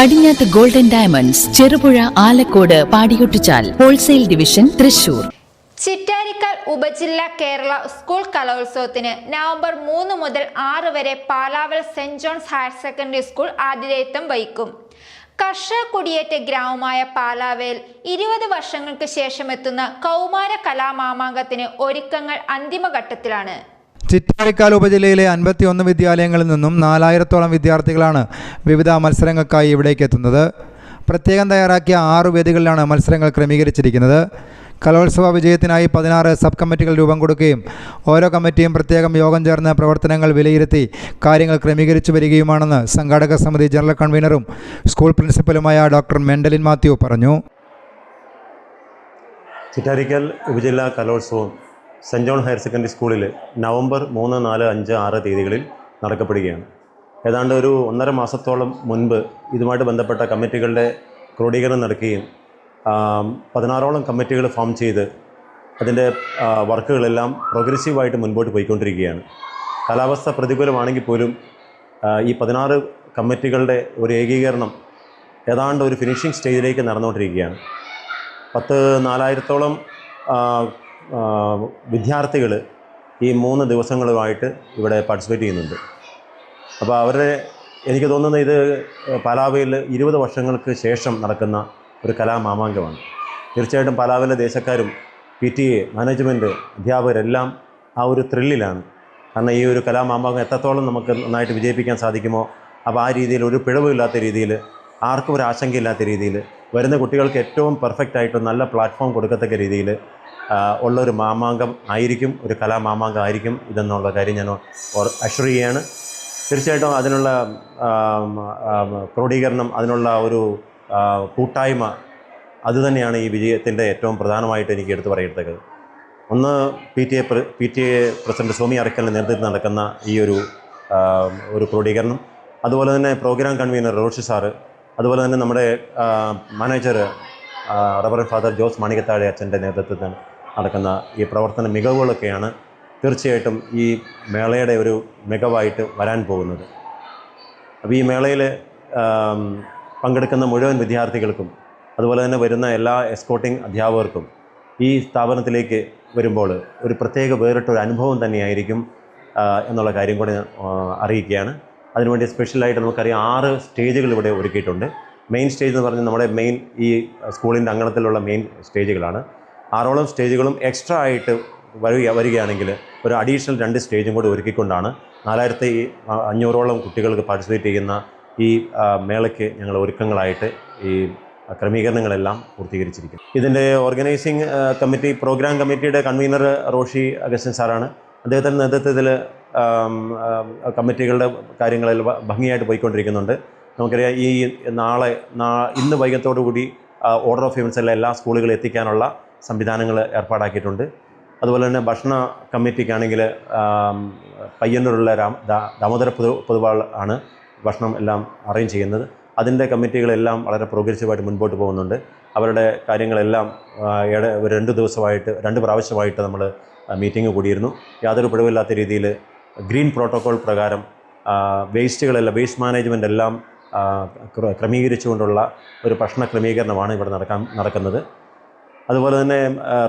Padinjath golden diamonds Cherupuzha Alakode Padiyottuchal wholesale division Thrissur Chittarikkal ഉപജില്ല Kerala school കലോത്സവത്തിന് November മൂന്ന് മുതൽ ആറ് വരെ Palavayal saint John's higher secondary school ആതിഥേയത്വം വഹിക്കും. കർഷക കുടിയേറ്റ ഗ്രാമമായ പാലാവേൽ ഇരുപത് വർഷങ്ങൾക്ക് ശേഷം എത്തുന്ന കൗമാര കലാമാമാങ്കത്തിന് ഒരുക്കങ്ങൾ അന്തിമഘട്ടത്തിലാണ്. ചിറ്റാരിക്കാൽ ഉപജില്ലയിലെ അൻപത്തിയൊന്ന് വിദ്യാലയങ്ങളിൽ നിന്നും നാലായിരത്തോളം വിദ്യാർത്ഥികളാണ് വിവിധ മത്സരങ്ങൾക്കായി ഇവിടേക്ക് എത്തുന്നത്. പ്രത്യേകം തയ്യാറാക്കിയ ആറ് വേദികളിലാണ് മത്സരങ്ങൾ ക്രമീകരിച്ചിരിക്കുന്നത്. കലോത്സവ വിജയത്തിനായി പതിനാറ് സബ് കമ്മിറ്റികൾ രൂപം കൊടുക്കുകയും ഓരോ കമ്മിറ്റിയും പ്രത്യേകം യോഗം ചേർന്ന് പ്രവർത്തനങ്ങൾ വിലയിരുത്തി കാര്യങ്ങൾ ക്രമീകരിച്ചു വരികയുമാണെന്ന് സംഘാടക സമിതി ജനറൽ കൺവീനറും സ്കൂൾ പ്രിൻസിപ്പലുമായ ഡോക്ടർ മെൻഡലിൻ മാത്യു പറഞ്ഞു. ചിറ്റാരിക്കൽ ഉപജില്ലാ കലോത്സവം സെന്റ് ജോൺ ഹയർ സെക്കൻഡറി സ്കൂളിൽ നവംബർ മൂന്ന് നാല് അഞ്ച് ആറ് തീയതികളിൽ നടക്കപ്പെടുകയാണ്. ഏതാണ്ട് ഒരു ഒന്നര മാസത്തോളം മുൻപ് ഇതുമായിട്ട് ബന്ധപ്പെട്ട കമ്മിറ്റികളുടെ ക്രോഡീകരണം നടക്കുകയും പതിനാറോളം കമ്മിറ്റികൾ ഫോം ചെയ്ത് അതിന്റെ വർക്കുകളെല്ലാം പ്രോഗ്രസീവായിട്ട് മുൻപോട്ട് പോയിക്കൊണ്ടിരിക്കുകയാണ്. കാലാവസ്ഥ പ്രതികൂലമാണെങ്കിൽ പോലും ഈ പതിനാറ് കമ്മിറ്റികളുടെ ഒരു ഏകീകരണം ഏതാണ്ട് ഒരു ഫിനിഷിംഗ് സ്റ്റേജിലേക്ക് നടന്നുകൊണ്ടിരിക്കുകയാണ്. പത്ത് നാലായിരത്തോളം വിദ്യാർത്ഥികൾ ഈ മൂന്ന് ദിവസങ്ങളുമായിട്ട് ഇവിടെ പാർട്ടിസിപ്പേറ്റ് ചെയ്യുന്നുണ്ട്. അപ്പോൾ അവരുടെ എനിക്ക് തോന്നുന്നത് ഇത് പലാവയിൽ ഇരുപത് വർഷങ്ങൾക്ക് ശേഷം നടക്കുന്ന ഒരു കലാമാമാങ്കമാണ്. തീർച്ചയായിട്ടും പലാവിലെ ദേശക്കാരും പി ടി എ മാനേജ്മെന്റ് അധ്യാപകരെല്ലാം ആ ഒരു ത്രില്ലിലാണ് കാരണം ഈ ഒരു കലാമാമാങ്കം എത്രത്തോളം നമുക്ക് നന്നായിട്ട് വിജയിപ്പിക്കാൻ സാധിക്കുമോ അപ്പോൾ ആ രീതിയിൽ ഒരു പിഴവില്ലാത്ത രീതിയിൽ ആർക്കും ഒരു ആശങ്കയില്ലാത്ത രീതിയിൽ വരുന്ന കുട്ടികൾക്ക് ഏറ്റവും പെർഫെക്റ്റ് ആയിട്ട് നല്ല പ്ലാറ്റ്ഫോം കൊടുക്കത്തക്ക രീതിയിൽ ഉള്ള ഒരു മാമാങ്കം ആയിരിക്കും ഒരു കലാമാമാങ്കം ആയിരിക്കും ഇതെന്നുള്ള കാര്യം ഞാൻ അഷുർ ചെയ്യാണ്. തീർച്ചയായിട്ടും അതിനുള്ള ക്രോഡീകരണം അതിനുള്ള ഒരു കൂട്ടായ്മ അതുതന്നെയാണ് ഈ വിജയത്തിന്റെ ഏറ്റവും പ്രധാനമായിട്ട് എനിക്ക് എടുത്തു പറയത്തക്കത് ഒന്ന് P T A P T A president Somi അറക്കലിന്റെ നേതൃത്വത്തിൽ നടക്കുന്ന ഈ ഒരു ഒരു ക്രോഡീകരണം. അതുപോലെ തന്നെ പ്രോഗ്രാം കൺവീനർ റോഷി സാറ് അതുപോലെ തന്നെ നമ്മുടെ manager reverend father Jose Manikkathazhe അച്ഛന്റെ നേതൃത്വത്തിൽ നടക്കുന്ന ഈ പ്രവർത്തന മികവുകളൊക്കെയാണ് തീർച്ചയായിട്ടും ഈ മേളയുടെ ഒരു മികവായിട്ട് വരാൻ പോകുന്നത്. അപ്പോൾ ഈ മേളയിൽ പങ്കെടുക്കുന്ന മുഴുവൻ വിദ്യാർത്ഥികൾക്കും അതുപോലെ തന്നെ വരുന്ന എല്ലാ എസ്കോട്ടിംഗ് അധ്യാപകർക്കും ഈ സ്ഥാപനത്തിലേക്ക് വരുമ്പോൾ ഒരു പ്രത്യേക വേറിട്ട ഒരു അനുഭവം തന്നെയായിരിക്കും എന്നുള്ള കാര്യം കൂടി അറിയിക്കുകയാണ്. അതിനുവേണ്ടി സ്പെഷ്യലായിട്ട് നമുക്കറിയാം ആറ് സ്റ്റേജുകൾ ഇവിടെ ഒരുക്കിയിട്ടുണ്ട്. മെയിൻ സ്റ്റേജ് എന്ന് പറഞ്ഞാൽ നമ്മുടെ മെയിൻ ഈ സ്കൂളിന്റെ അങ്കണത്തിലുള്ള മെയിൻ സ്റ്റേജുകളാണ്. ആറോളം സ്റ്റേജുകളും എക്സ്ട്രാ ആയിട്ട് വരിക വരികയാണെങ്കിൽ ഒരു അഡീഷണൽ രണ്ട് സ്റ്റേജും കൂടി ഒരുക്കിക്കൊണ്ടാണ് നാലായിരത്തി അഞ്ഞൂറോളം കുട്ടികൾക്ക് പാർട്ടിസിപ്പേറ്റ് ചെയ്യുന്ന ഈ മേളയ്ക്ക് ഞങ്ങൾ ഒരുക്കങ്ങളായിട്ട് ഈ ക്രമീകരണങ്ങളെല്ലാം പൂർത്തീകരിച്ചിരിക്കും ഇതിന്റെ ഓർഗനൈസിംഗ് കമ്മിറ്റി പ്രോഗ്രാം കമ്മിറ്റിയുടെ കൺവീനർ റോഷി അഗസ്റ്റൻ സാറാണ്. അദ്ദേഹത്തിന്റെ നേതൃത്വത്തിൽ കമ്മിറ്റികളുടെ കാര്യങ്ങളിൽ ഭംഗിയായിട്ട് പോയിക്കൊണ്ടിരിക്കുന്നുണ്ട്. നമുക്കറിയാം ഈ നാളെ ഇന്ന് വൈകത്തോടു കൂടി ഓർഡർ ഓഫ് എല്ലാം എല്ലാ സ്കൂളുകളിൽ എത്തിക്കാനുള്ള സംവിധാനങ്ങൾ ഏർപ്പാടാക്കിയിട്ടുണ്ട്. അതുപോലെ തന്നെ ഭക്ഷണ കമ്മിറ്റിക്കാണെങ്കിൽ പയ്യന്നൂരുള്ള രാം ദാമോദര പൊതു പൊതുവാൾ ആണ് ഭക്ഷണം എല്ലാം അറേഞ്ച് ചെയ്യുന്നത്. അതിന്റെ കമ്മിറ്റികളെല്ലാം വളരെ പ്രോഗ്രസീവായിട്ട് മുൻപോട്ട് പോകുന്നുണ്ട്. അവരുടെ കാര്യങ്ങളെല്ലാം ഒരു രണ്ട് ദിവസമായിട്ട് രണ്ട് പ്രാവശ്യമായിട്ട് നമ്മൾ മീറ്റിംഗ് കൂടിയിരുന്നു. യാതൊരു പിഴവില്ലാത്ത രീതിയിൽ ഗ്രീൻ പ്രോട്ടോകോൾ പ്രകാരം വേസ്റ്റുകളെല്ലാം വേസ്റ്റ് മാനേജ്മെന്റ് എല്ലാം ക്രമീകരിച്ചുകൊണ്ടുള്ള ഒരു ഭക്ഷണ ക്രമീകരണമാണ് ഇവിടെ നടക്കാൻ നടക്കുന്നത്. അതുപോലെ തന്നെ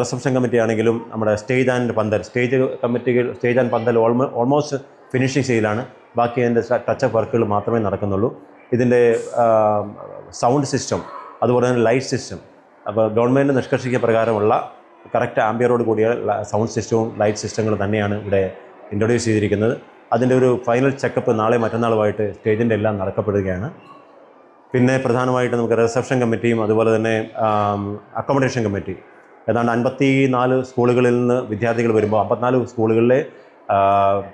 റിസപ്ഷൻ കമ്മിറ്റി ആണെങ്കിലും നമ്മുടെ സ്റ്റേജ് ആൻഡ് പന്തൽ സ്റ്റേജ് കമ്മിറ്റികൾ സ്റ്റേജ് ആൻഡ് പന്തൽ ഓൾമോ ഓൾമോസ്റ്റ് ഫിനിഷിംഗ് സ്റ്റേജിലാണ് ബാക്കി അതിന്റെ ടച്ചപ്പ് വർക്കുകൾ മാത്രമേ നടക്കുന്നുള്ളൂ. ഇതിന്റെ സൗണ്ട് സിസ്റ്റം അതുപോലെ തന്നെ ലൈറ്റ് സിസ്റ്റം അപ്പോൾ ഗവൺമെന്റ് നിഷ്കർഷിക്ക പ്രകാരമുള്ള കറക്റ്റ് ആംബിയറോട് കൂടിയ സൗണ്ട് സിസ്റ്റവും ലൈറ്റ് സിസ്റ്റങ്ങളും തന്നെയാണ് ഇവിടെ ഇൻട്രൊഡ്യൂസ് ചെയ്തിരിക്കുന്നത്. അതിന്റെ ഒരു ഫൈനൽ ചെക്കപ്പ് നാളെ മറ്റന്നാളുമായിട്ട് സ്റ്റേജിന്റെ എല്ലാം നടക്കപ്പെടുകയാണ്. പിന്നെ പ്രധാനമായിട്ട് നമുക്ക് റിസപ്ഷൻ കമ്മിറ്റിയും അതുപോലെ തന്നെ അക്കോമഡേഷൻ കമ്മിറ്റി ഏതാണ്ട് അൻപത്തി നാല് സ്കൂളുകളിൽ നിന്ന് വിദ്യാർത്ഥികൾ വരുമ്പോൾ അമ്പത്തിനാല് സ്കൂളുകളിലെ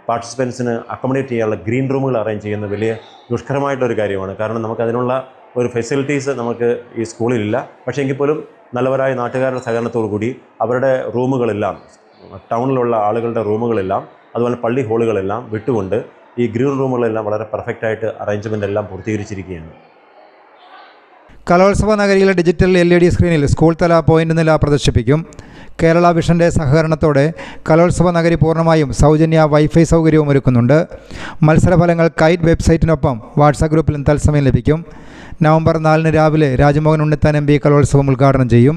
പാർട്ടിസിപ്പൻസിന് അക്കോമഡേറ്റ് ചെയ്യാനുള്ള ഗ്രീൻ റൂമുകൾ അറേഞ്ച് ചെയ്യുന്ന വലിയ ദുഷ്കരമായിട്ടൊരു കാര്യമാണ്. കാരണം നമുക്ക് അതിനുള്ള ഒരു ഫെസിലിറ്റീസ് നമുക്ക് ഈ സ്കൂളിലില്ല. പക്ഷേ എങ്കിൽ പോലും നല്ലവരായ നാട്ടുകാരുടെ സഹകരണത്തോടു കൂടി അവരുടെ റൂമുകളെല്ലാം ടൗണിലുള്ള ആളുകളുടെ റൂമുകളെല്ലാം അതുപോലെ പള്ളി ഹോളുകളെല്ലാം വിട്ടുകൊണ്ട് ഈ ഗ്രീൻ റൂമുകളെല്ലാം വളരെ പെർഫെക്റ്റായിട്ട് അറേഞ്ച്മെന്റ് എല്ലാം പൂർത്തീകരിച്ചിരിക്കുകയാണ്. കലോത്സവ നഗരിയിലെ ഡിജിറ്റൽ എൽ ഇ ഡി സ്ക്രീനിൽ സ്കൂൾ തല പോയിന്റ് നില പ്രദർശിപ്പിക്കും. കേരള വിഷന്റെ സഹകരണത്തോടെ കലോത്സവ നഗരി പൂർണമായും സൗജന്യ വൈഫൈ സൗകര്യവും ഒരുക്കുന്നുണ്ട്. മത്സരഫലങ്ങൾ കൈറ്റ് വെബ്സൈറ്റിനൊപ്പം വാട്സാപ്പ് ഗ്രൂപ്പിലും തത്സമയം ലഭിക്കും. നവംബർ നാലിന് രാവിലെ രാജ്മോഹൻ ഉണ്ണിത്താൻ എം പി കലോത്സവം ഉദ്ഘാടനം ചെയ്യും.